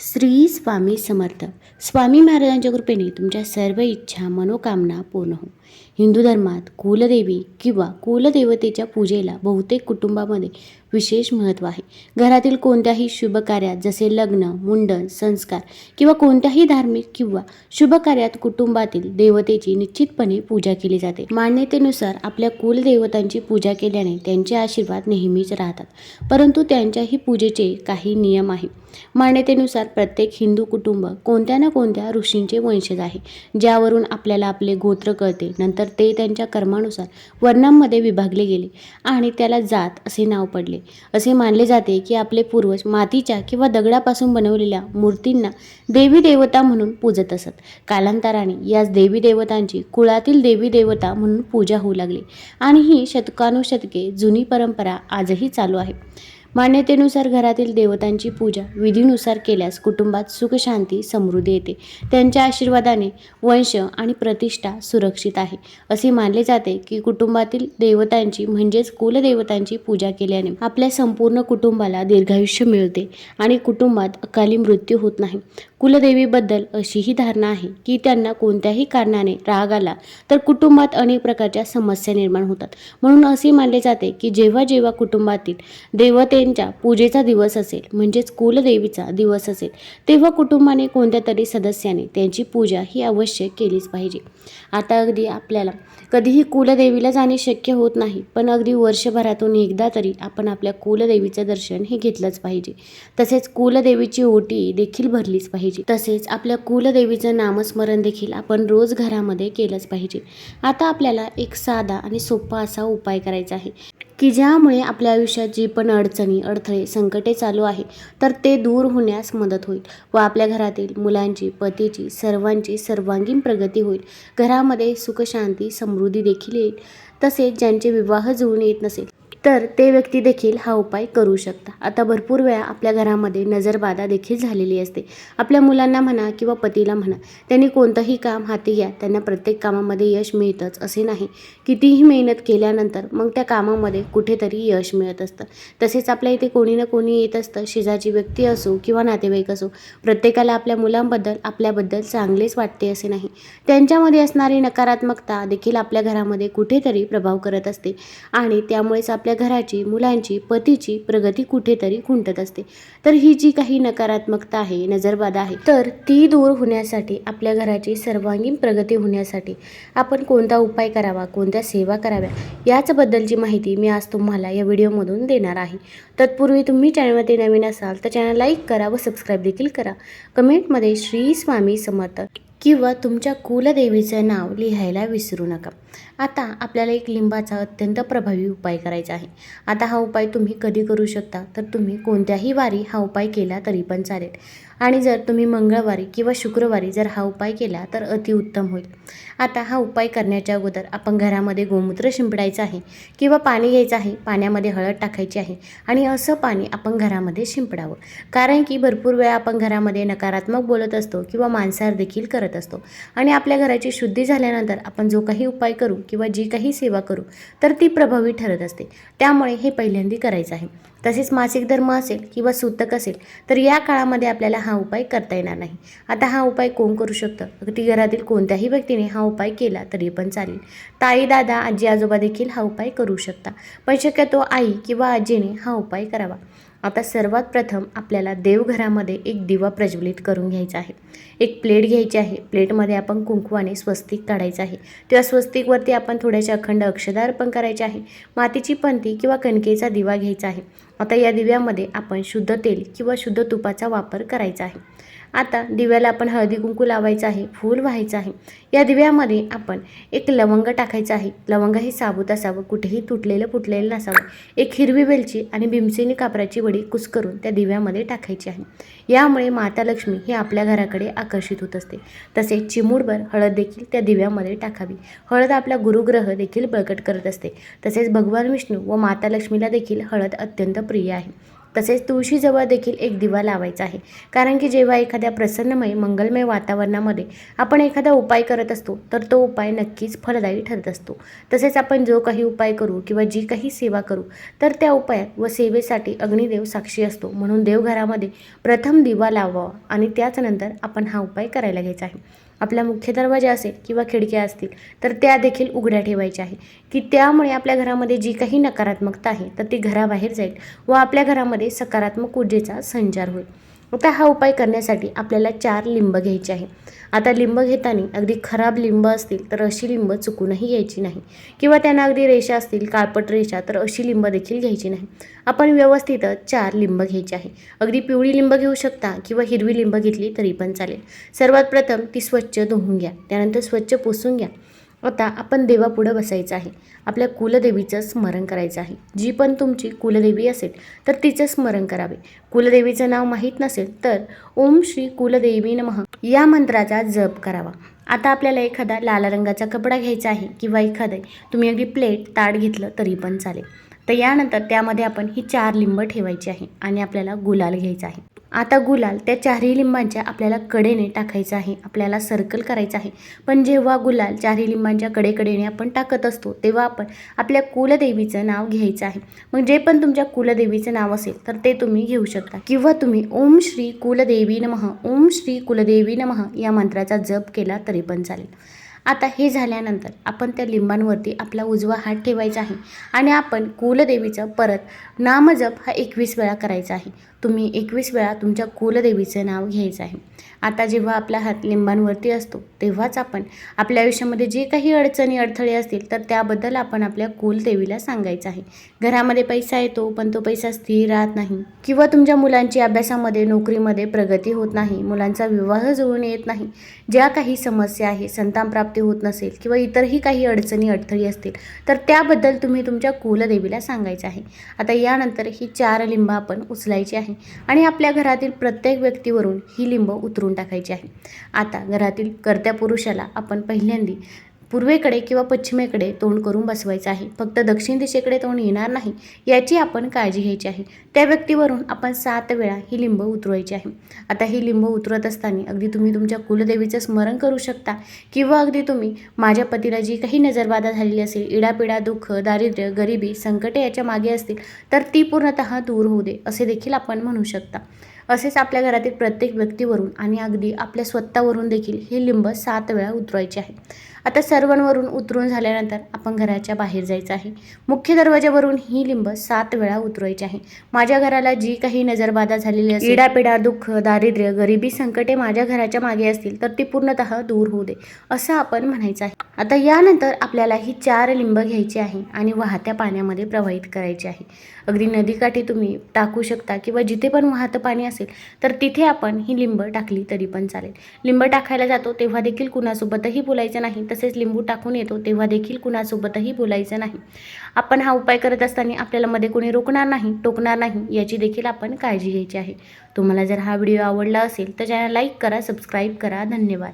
श्री स्वामी समर्थ. स्वामी महाराजांच्या कृपेने तुमच्या सर्व इच्छा मनोकामना पूर्ण हो. हिंदू धर्मात कुलदेवी किंवा कुलदेवतेच्या पूजेला बहुतेक कुटुंबामध्ये विशेष महत्त्व आहे. घरातील कोणत्याही शुभ कार्यात जसे लग्न मुंडन संस्कार किंवा कोणत्याही धार्मिक किंवा शुभ कार्यात कुटुंबातील देवतेची निश्चितपणे पूजा केली जाते. मान्यतेनुसार आपल्या कुलदेवतांची पूजा केल्याने त्यांचे आशीर्वाद नेहमीच राहतात परंतु त्यांच्याही पूजेचे काही नियम आहे. मान्यतेनुसार प्रत्येक हिंदू कुटुंब कोणत्या ना कोणत्या ऋषींचे वंशज आहे ज्यावरून आपल्याला आपले गोत्र कळते नंतर ते त्यांच्या कर्मानुसार वर्णांमध्ये विभागले गेले आणि त्याला जात असे नाव पडले. असे मानले जाते की आपले पूर्वज मातीच्या किंवा दगडापासून बनवलेल्या मूर्तींना देवी देवता म्हणून पूजत असत. कालांतराने याच देवी देवतांची कुळातील देवी देवता म्हणून पूजा होऊ लागली. आणि ही शतकानुशतके जुनी परंपरा आजही चालू आहे. मान्यतेनुसार घरातील देवतांची पूजा विधीनुसार केल्यास कुटुंबात सुखशांती समृद्धी येते. त्यांच्या आशीर्वादाने वंश आणि प्रतिष्ठा सुरक्षित आहे. असे मानले जाते की कुटुंबातील देवतांची म्हणजेच कुलदेवतांची पूजा केल्याने आपल्या संपूर्ण कुटुंबाला दीर्घायुष्य मिळते आणि कुटुंबात अकाली मृत्यू होत नाही. कुलदेवीबद्दल अशी ही धारणा आहे की त्यांना कोणत्याही कारणाने राग आला तर कुटुंबात अनेक प्रकारच्या समस्या निर्माण होतात. म्हणून असे मानले जाते की जेव्हा जेव्हा कुटुंबातील देवतेंच्या पूजेचा दिवस असेल म्हणजेच कुलदेवीचा दिवस असेल तेव्हा कुटुंबाने कोणत्या तरी सदस्याने त्यांची पूजा ही अवश्य केलीच पाहिजे. आता अगदी आपल्याला कधीही कुलदेवीला जाणे शक्य होत नाही पण अगदी वर्षभरातून एकदा तरी आपण आपल्या कुलदेवीचं दर्शन हे घेतलंच पाहिजे. तसेच कुलदेवीची ओटी देखील भरलीच पाहिजे. तसेच आपल्या कुलदेवीचं नामस्मरण देखील आपण रोज घरामध्ये केलंच पाहिजे. आता आपल्याला एक साधा आणि सोपा असा उपाय करायचा आहे. की ज्यामुळे आपल्या आयुष्यात जी पण अडचणी अडथळे संकटे चालू आहे तर ते दूर होण्यास मदत होईल व आपल्या घरातील मुलांची पतीची सर्वांची सर्वांगीण प्रगती होईल. घरामध्ये सुखशांती समृद्धी देखील येईल. तसेच ज्यांचे विवाह जुळून येत नसेल तर ते व्यक्ती देखील हा उपाय करू शकता. आता भरपूर वेळा आपल्या घरामध्ये नजरबाधा देखील झालेली असते. आपल्या मुलांना म्हणा किंवा पतीला म्हणा त्यांनी कोणतंही काम हाती घ्या त्यांना प्रत्येक कामामध्ये यश मिळतंच असे नाही. कितीही मेहनत केल्यानंतर मग त्या कामामध्ये कुठेतरी यश मिळत असतं. तसेच आपल्या इथे कोणी ना कोणी येत असतं. शेजारची व्यक्ती असो किंवा नातेवाईक असो प्रत्येकाला आपल्या मुलांबद्दल आपल्याबद्दल चांगलेच वाटते असे नाही. त्यांच्यामध्ये असणारी नकारात्मकता देखील आपल्या घरामध्ये कुठेतरी प्रभाव करत असते आणि त्यामुळेच आपल्या घराची मुलांची पतीची प्रगती कुठेतरी खुंटत असते. तर ही जी काही नकारात्मकता आहे नजरबाधा आहे तर ती दूर होण्यासाठी आपल्या घराची सर्वांगीण प्रगती होण्यासाठी आपण कोणता उपाय करावा कोणत्या सेवा कराव्या याचबद्दलची माहिती मी आज तुम्हाला या व्हिडिओमधून देणार आहे. तत्पूर्वी तुम्ही चॅनलमध्ये नवीन असाल तर चॅनल लाईक करा व सबस्क्राईब देखील करा. कमेंटमध्ये श्री स्वामी समर्थ किंवा तुमच्या कुलदेवीचं नाव लिहायला विसरू नका. आता आपल्याला एक लिंबाचा अत्यंत प्रभावी उपाय करायचा आहे. आता हा उपाय तुम्ही कधी करू शकता? तर तुम्ही कोणत्याही वारी हा उपाय केला तरी पण चालेल. आणि जर तुम्ही मंगळवारी किंवा शुक्रवारी जर हा उपाय केला तर अतिउत्तम होईल. आता हा उपाय करण्याच्या अगोदर आपण घरामध्ये गोमूत्र शिंपडायचं आहे किंवा पाणी घ्यायचं आहे पाण्यामध्ये हळद टाकायची आहे आणि असं पाणी आपण घरामध्ये शिंपडावं. कारण की भरपूर वेळा आपण घरामध्ये नकारात्मक बोलत असतो किंवा मांसाहार देखील करत असतो. आणि आपल्या घराची शुद्धी झाल्यानंतर आपण जो काही उपाय करू किंवा जी काही सेवा करू तर ती प्रभावी ठरत असते. त्यामुळे हे पहिल्यांदी करायचं आहे. तसेच मासिक धर्म असेल किंवा सूतक असेल तर या काळामध्ये आपल्याला हा उपाय करता येणार नाही. आता हा उपाय कोण करू शकतं? अगदी घरातील कोणत्याही व्यक्तीने हा उपाय केला तरी पण चालेल. ताई दादा आजी आजोबा देखील हा उपाय करू शकता. पण शक्यतो आई किंवा आजीने हा उपाय करावा. आता सर्वात प्रथम आपल्याला देवघरामध्ये एक दिवा प्रज्वलित करून घ्यायचा आहे. एक प्लेट घ्यायची आहे. प्लेटमध्ये आपण कुंकवाने स्वस्तिक काढायचं आहे. त्या स्वस्तिकवरती आपण थोड्याशा अखंड अक्षदा अर्पण करायचे आहे. मातीची पंथी किंवा कणकेचा दिवा घ्यायचा आहे. आता या दिव्यामध्ये आपण शुद्ध तेल किंवा शुद्ध तुपाचा वापर करायचा आहे. आता दिव्याला आपण हळदी कुंकू लावायचं आहे फूल व्हायचं आहे. या दिव्यामध्ये आपण एक लवंग टाकायचं आहे. लवंग हे साबूत असावं कुठेही तुटलेलं फुटलेलं नसावं. एक हिरवी वेलची आणि भीमसेनी कापराची वडी कुस्करून त्या दिव्यामध्ये टाकायची आहे. यामुळे माता लक्ष्मी ही आपल्या घराकडे आकर्षित होत असते. तसेच चिमूडभर हळद देखील त्या दिव्यामध्ये टाकावी. हळद आपला गुरुग्रह देखील बळकट करत असते. तसेच भगवान विष्णू व माता लक्ष्मीला देखील हळद अत्यंत प्रिय आहे. तसेच तुळशीजवळ देखील एक दिवा लावायचा आहे. कारण की जेव्हा एखाद्या प्रसन्नमय मंगलमय वातावरणामध्ये आपण एखादा उपाय करत असतो तर तो उपाय नक्कीच फलदायी ठरत असतो. तसेच आपण जो काही उपाय करू किंवा जी काही सेवा करू तर त्या उपायात व सेवेसाठी अग्निदेव साक्षी असतो. म्हणून देवघरामध्ये प्रथम दिवा लावावा आणि त्याचनंतर आपण हा उपाय करायला घ्यायचा आहे. आपला मुख्य दरवाजा असेल किंवा खिडक्या असतील तर त्या देखील उघड्या ठेवायच्या आहे. की त्यामुळे आपल्या घरामध्ये जी काही नकारात्मकता आहे तर ती घराबाहेर जाईल व आपल्या घरामध्ये सकारात्मक ऊर्जेचा संचार होईल. आता हा उपाय करण्यासाठी आपल्याला चार लिंब घ्यायचे आहे. आता लिंब घेताना अगदी खराब लिंब असतील तर अशी लिंब चुकूनही घ्यायची नाही. किंवा त्यांना अगदी रेषा असतील काळपट रेषा तर अशी लिंब देखील घ्यायची नाही. आपण व्यवस्थित चार लिंब घ्यायची आहे. अगदी पिवळी लिंब घेऊ शकता किंवा हिरवी लिंब घेतली तरी पण चालेल. सर्वात प्रथम ती स्वच्छ धुवून घ्या. त्यानंतर स्वच्छ पुसून घ्या. आता आपण देवापुढं बसायचं आहे. आपल्या कुलदेवीचं स्मरण करायचं आहे. जी पण तुमची कुलदेवी असेल तर तिचं स्मरण करावे. कुलदेवीचं नाव माहीत नसेल तर ओम श्री कुलदेवी नमः. या मंत्राचा जप करावा. आता आपल्याला एखादा लाल रंगाचा कपडा घ्यायचा आहे किंवा एखादं तुम्ही अगदी प्लेट ताट घेतलं तरी पण चालेल. तर यानंतर त्यामध्ये आपण ही चार लिंब ठेवायची आहे आणि आपल्याला गुलाल घ्यायचा आहे. आता गुलाल त्या चारही लिंबांच्या आपल्याला कडेने टाकायचं आहे आपल्याला सर्कल करायचं आहे. पण जेव्हा गुलाल चारही लिंबांच्या कडेकडेने आपण टाकत असतो तेव्हा आपण आपल्या कुलदेवीचं नाव घ्यायचं आहे. मग जे पण तुमच्या कुलदेवीचं नाव असेल तर ते तुम्ही घेऊ शकता. किंवा तुम्ही ओम श्री कुलदेवी नमः ओम श्री कुलदेवी नमः या मंत्राचा जप केला तरी पण चालेल. आता हे झाल्यानंतर आपण त्या लिंबांवरती आपला उजवा हात ठेवायचा आहे आणि आपण कुलदेवीचं परत नामजप हा एकवीस वेळा करायचा आहे. तुम्ही एकवीस वेळा तुमच्या कुलदेवीचं नाव घ्यायचं आहे. आता जेव्हा आपला हात लिंबांवरती असतो तेव्हाच आपण आपल्या आयुष्यामध्ये जे काही अडचणी अडथळे असतील तर त्याबद्दल आपण आपल्या कुलदेवीला सांगायचं आहे. घरामध्ये पैसा येतो पण तो पैसा स्थिर राहत नाही. किंवा तुमच्या मुलांची अभ्यासामध्ये नोकरीमध्ये प्रगती होत नाही मुलांचा विवाह जुळून येत नाही. ज्या काही समस्या आहे संतान प्राप्ती होत नसेल किंवा इतरही काही अडचणी अडथळी असतील तर त्याबद्दल तुम्ही तुमच्या कुलदेवीला सांगायचं आहे. आता यानंतर ही चार लिंबा आपण उचलायची आहे. आणि आपल्या घरातील प्रत्येक व्यक्तीवरून ही लिंब उतरून टाकायची आहे. आता घरातील कर्त्या पुरुषाला आपण पहिल्यांदी पूर्वेकडे किंवा पश्चिमेकडे तोंड करून बसवायचं आहे. फक्त दक्षिण दिशेकडे तोंड येणार नाही याची आपण काळजी घ्यायची आहे. त्या व्यक्तीवरून आपण सात वेळा ही लिंब उतरवायची आहे. आता ही लिंब उतरत असताना अगदी तुम्ही तुमच्या कुलदेवीचं स्मरण करू शकता किंवा अगदी तुम्ही माझ्या पतीला जी काही नजरबाधा झालेली असेल इडापिडा दुःख दारिद्र्य गरिबी संकटे याच्या मागे असतील तर ती पूर्णतः दूर होऊ दे असे देखील आपण म्हणू शकता. असेच आपल्या घरातील प्रत्येक व्यक्तीवरून आणि अगदी आपल्या स्वतःवरून देखील ही लिंब सात वेळा उतरवायची आहे. आता सर्वांवरून उतरून झाल्यानंतर आपण घराच्या बाहेर जायचं आहे. मुख्य दरवाजावरून ही लिंब सात वेळा उतरवायची आहे. माझ्या घराला जी काही नजरबाधा झालेली असेल इडापिडा दुःख दारिद्र्य गरिबी संकटे माझ्या घराच्या मागे असतील तर ती पूर्णतः दूर होऊ दे असं आपण म्हणायचं आहे. आता यानंतर आपल्याला ही चार लिंब घ्यायची आहे आणि वाहत्या पाण्यामध्ये प्रवाहित करायची आहे. अगदी नदीकाठी तुम्ही टाकू शकता किंवा जिथे पण वाहतं पाणी असेल. तर तिथे आपण ही लिंब टाकली तरी पण चालेल. लिंब टाकायला जातो तेव्हा देखील कुणासोबतही बोलायचं नाही. तसेच लिंबू टाकून येतो तेव्हा देखील कुणासोबतही बोलायचं नाही. आपण हा उपाय करत असताना आपल्याला मध्ये कोणी रोखणार नाही टोकणार नाही याची देखील आपण काळजी घ्यायची आहे. तुम्हाला जर हा व्हिडिओ आवडला असेल तर चॅनल लाईक करा सबस्क्राईब करा. धन्यवाद.